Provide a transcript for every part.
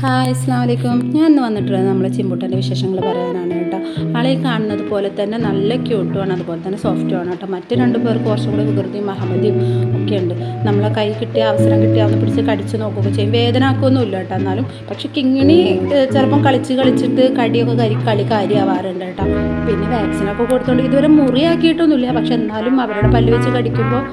Hi അസ്സാം വലൈക്കും ഞാൻ ഇന്ന് വന്നിട്ടുള്ളത് നമ്മളെ ചിമ്പുട്ടന്റെ വിശേഷങ്ങൾ പറയാനാണ് കേട്ടോ. ആളെ കാണുന്നത് പോലെ തന്നെ നല്ല ക്യൂട്ടുമാണ് അതുപോലെ തന്നെ സോഫ്റ്റുമാണ് കേട്ടോ. മറ്റു രണ്ട് പേർ കുറച്ചും കൂടി വികൃതിയും മഹമ്മദിയും ഒക്കെ ഉണ്ട്. നമ്മളെ കൈ കിട്ടിയ അവസരം കിട്ടിയാൽ ഒന്ന് പിടിച്ച് കടിച്ച് നോക്കുകയൊക്കെ ചെയ്യും. വേദന ആക്കുമൊന്നുമില്ല കേട്ടോ എന്നാലും. പക്ഷെ കിങ്ങിണി ചിലപ്പം കളിച്ച് കളിച്ചിട്ട് കടിയൊക്കെ കരി കളി കാര്യമാവാറുണ്ട് കേട്ടോ. പിന്നെ വാക്സിനൊക്കെ കൊടുത്തുകൊണ്ട് ഇതുവരെ മുറിയാക്കിയിട്ടൊന്നുമില്ല. പക്ഷെ എന്നാലും അവരുടെ പല്ല് വെച്ച് കടിക്കുമ്പോൾ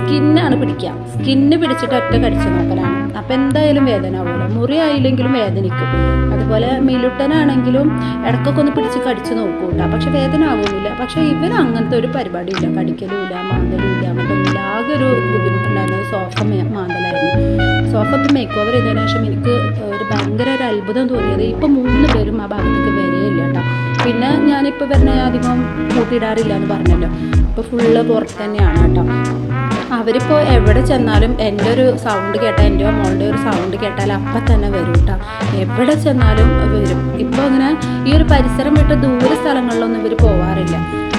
സ്കിന്നാണ് പിടിക്കുക. സ്കിന്ന് പിടിച്ചിട്ട് ഒറ്റ കടിച്ച് നോക്കലാണ്. അപ്പം എന്തായാലും വേദന ആവുമല്ലോ മുറി ആയില്ലെങ്കിലും വേദനിക്കും. അതുപോലെ മിലുട്ടനാണെങ്കിലും ഇടക്കൊക്കെ ഒന്ന് പിടിച്ച് കടിച്ച് നോക്കും കേട്ടോ പക്ഷെ വേദന ആവുന്നില്ല പക്ഷെ ഇവൻ അങ്ങനത്തെ ഒരു പരിപാടി ഇല്ല കടിക്കലുമില്ല മാന്തലുമില്ല അങ്ങനത്തെ ആകെ ഒരു ബുദ്ധിമുട്ടുണ്ടായിരുന്നത് സോഫ മാന്തലായിരുന്നു. സോഫ മേക്ക് ഓവർ ചെയ്തതിനു ശേഷം എനിക്ക് ഒരു ഭയങ്കര ഒരു അത്ഭുതം തോന്നിയത് ഇപ്പം മൂന്ന് പേരും ആ ഭാഗത്തേക്ക് വരികയില്ല കേട്ടോ പിന്നെ ഞാനിപ്പോൾ വരുന്ന അധികം കൂട്ടിയിടാറില്ല എന്ന് പറഞ്ഞല്ലോ. ഇപ്പോൾ ഫുള്ള് പുറത്ത് തന്നെയാണ് കേട്ടോ അവരിപ്പോൾ എവിടെ ചെന്നാലും എന്റെ ഒരു സൗണ്ട് കേട്ടാൽ എന്റെ മോളുടെ ഒരു സൗണ്ട് കേട്ടാൽ അപ്പം തന്നെ വരും കേട്ടോ എവിടെ ചെന്നാലും വരും. ഇപ്പോൾ അങ്ങനെ ഈ ഒരു പരിസരം വിട്ട് ദൂര സ്ഥലങ്ങളിലൊന്നും ഇവർ പോവാറില്ല.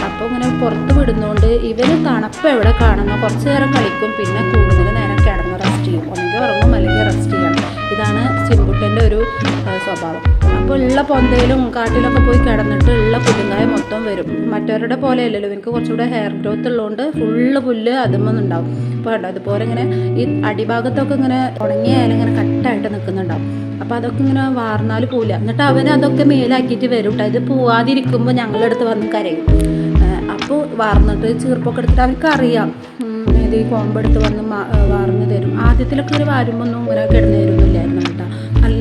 അപ്പോൾ ഇങ്ങനെ പുറത്ത് വിടുന്നതുകൊണ്ട് ഇവർ തണുപ്പ് എവിടെ കാണുന്നോ കുറച്ച് നേരം കളിക്കും പിന്നെ കൂടുതൽ നേരം കിടന്ന് റെസ്റ്റ് ചെയ്യും. ഒന്നെങ്കിൽ ഉറങ്ങും അല്ലെങ്കിൽ റെസ്റ്റ് ചെയ്യണം. ഇതാണ് ആ, സ്വഭാവം. അപ്പോൾ ഉള്ള പൊന്തയിലും കാട്ടിലൊക്കെ പോയി കിടന്നിട്ട് ഉള്ള പുല്ലുങ്കായ മൊത്തം വരും. മറ്റവരുടെ പോലെ അല്ലല്ലോ എനിക്ക് കുറച്ചുകൂടെ ഹെയർ ഗ്രോത്ത് ഉള്ളതുകൊണ്ട് ഫുള്ള് പുല്ല് അതുമെന്നുണ്ടാവും അപ്പോൾ കണ്ടോ? അതുപോലെ ഇങ്ങനെ ഈ അടിഭാഗത്തൊക്കെ ഇങ്ങനെ ഉണങ്ങിയായാലും ഇങ്ങനെ കട്ടായിട്ട് നിൽക്കുന്നുണ്ടാവും അപ്പോൾ അതൊക്കെ ഇങ്ങനെ വാർന്നാൽ പോവില്ല എന്നിട്ട് അവന് അതൊക്കെ മേലാക്കിയിട്ട് വരും കേട്ടോ ഇത് പോവാതിരിക്കുമ്പോൾ ഞങ്ങളുടെ അടുത്ത് വന്ന് കരയും. അപ്പോൾ വാർന്നിട്ട് ചീർപ്പൊക്കെ എടുത്തിട്ട് അവർക്ക് അറിയാം ഇത് ഈ കോമ്പെടുത്ത് വന്ന് വാർന്ന് തരും. ആദ്യത്തിലൊക്കെ ഒരു വാരുമ്പോൾ ഒന്നും ഇങ്ങനെ കിടന്നു തരുന്നില്ലായിരുന്നു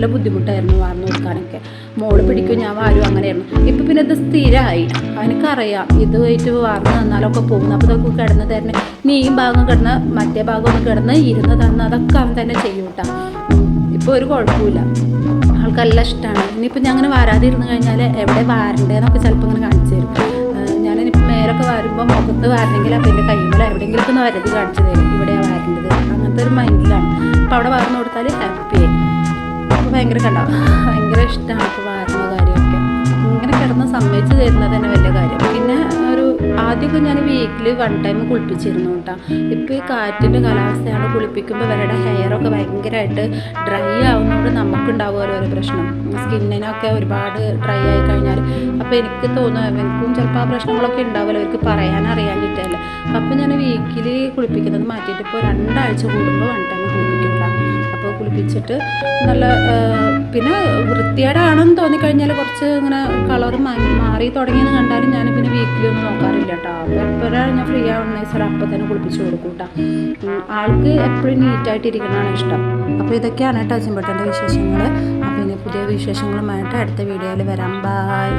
നല്ല ബുദ്ധിമുട്ടായിരുന്നു വാർന്നു കൊടുക്കാനൊക്കെ മോൾ പിടിക്കും ഞാൻ വാരും അങ്ങനെയായിരുന്നു. ഇപ്പം പിന്നെ ഇത് സ്ഥിരമായി അവനക്കറിയാം ഇത് വെയിറ്റ് വാർന്ന് തന്നാലൊക്കെ പോകുന്നു. അപ്പോൾ ഇതൊക്കെ കിടന്ന് തരണേ. നീ ഈ ഭാഗം കിടന്ന് മറ്റേ ഭാഗം ഒന്ന് കിടന്ന് ഇരുന്ന് തന്ന് അതൊക്കെ അവൻ തന്നെ ചെയ്യും കേട്ടോ ഇപ്പോൾ ഒരു കുഴപ്പമില്ല ആൾക്കെല്ലാം ഇഷ്ടമാണ് ഇനിയിപ്പോൾ ഞാൻ അങ്ങനെ വാരാതിരുന്ന് കഴിഞ്ഞാൽ എവിടെ വാരണ്ടേന്നൊക്കെ ചിലപ്പോൾ ഇങ്ങനെ കാണിച്ചു തരും. നേരൊക്കെ വരുമ്പോൾ മുഖത്ത് വരണമെങ്കിൽ അപ്പം എന്റെ കൈമല എവിടെയെങ്കിലും ഒന്ന് വരതി കാണിച്ചു തരും. ഇവിടെയാണ് വരേണ്ടത്. അങ്ങനത്തെ ഒരു മൈൻഡിലാണ്. അപ്പോൾ അവിടെ വരുന്ന കൊടുത്താൽ ഹാപ്പിയായി ഭയങ്കര കണ്ടോ. ഭയങ്കര ഇഷ്ടമാണ് ഇപ്പോൾ വാരണ കാര്യമൊക്കെ. ഇങ്ങനെ കിടന്ന് സമ്മതിച്ച് തരുന്നത് തന്നെ വലിയ കാര്യം. പിന്നെ ഒരു ആദ്യമൊക്കെ ഞാൻ വീക്കിൽ വൺ ടൈം കുളിപ്പിച്ചിരുന്നു കേട്ടോ. ഇപ്പോൾ ഈ കാറ്റിന്റെ കാലാവസ്ഥയാണ് കുളിപ്പിക്കുമ്പോൾ ഇവരുടെ ഹെയറൊക്കെ ഭയങ്കരമായിട്ട് ഡ്രൈ ആവുന്നതുകൊണ്ട് നമുക്കുണ്ടാവുക ഒരു പ്രശ്നം. സ്കിന്നിനൊക്കെ ഒരുപാട് ഡ്രൈ ആയി കഴിഞ്ഞാൽ അപ്പോൾ എനിക്ക് തോന്നുന്നു എനിക്കും ചിലപ്പോൾ ആ പ്രശ്നങ്ങളൊക്കെ ഉണ്ടാവുമല്ലോ. അവർക്ക് പറയാൻ കിട്ടില്ല. അപ്പോൾ ഞാൻ വീക്കിൽ കുളിപ്പിക്കുന്നത് മാറ്റിയിട്ട് ഇപ്പോൾ രണ്ടാഴ്ച കൂടുമ്പോൾ വൺ ടൈം കുളിപ്പിച്ചിട്ട് നല്ല പിന്നെ വൃത്തികേടാണെന്ന് തോന്നിക്കഴിഞ്ഞാൽ കുറച്ച് ഇങ്ങനെ കളർ മാറി തുടങ്ങിയെന്ന് കണ്ടാലും ഞാൻ പിന്നെ വീക്കിലി ഒന്നും നോക്കാറില്ല കേട്ടോ അപ്പോൾ എപ്പോഴാണ് ഞാൻ ഫ്രീ ആവുന്ന വെച്ചാൽ അപ്പം തന്നെ കുളിപ്പിച്ച് കൊടുക്കും കേട്ടോ ആൾക്ക് എപ്പോഴും നീറ്റായിട്ട് ഇഷ്ടം. അപ്പോൾ ഇതൊക്കെയാണ് കേട്ടോ ചിമ്പട്ടന്റെ വിശേഷങ്ങൾ അപ്പോൾ ഇനി പുതിയ വിശേഷങ്ങളുമായിട്ട് അടുത്ത വീഡിയോയിൽ വരാം. ബായ്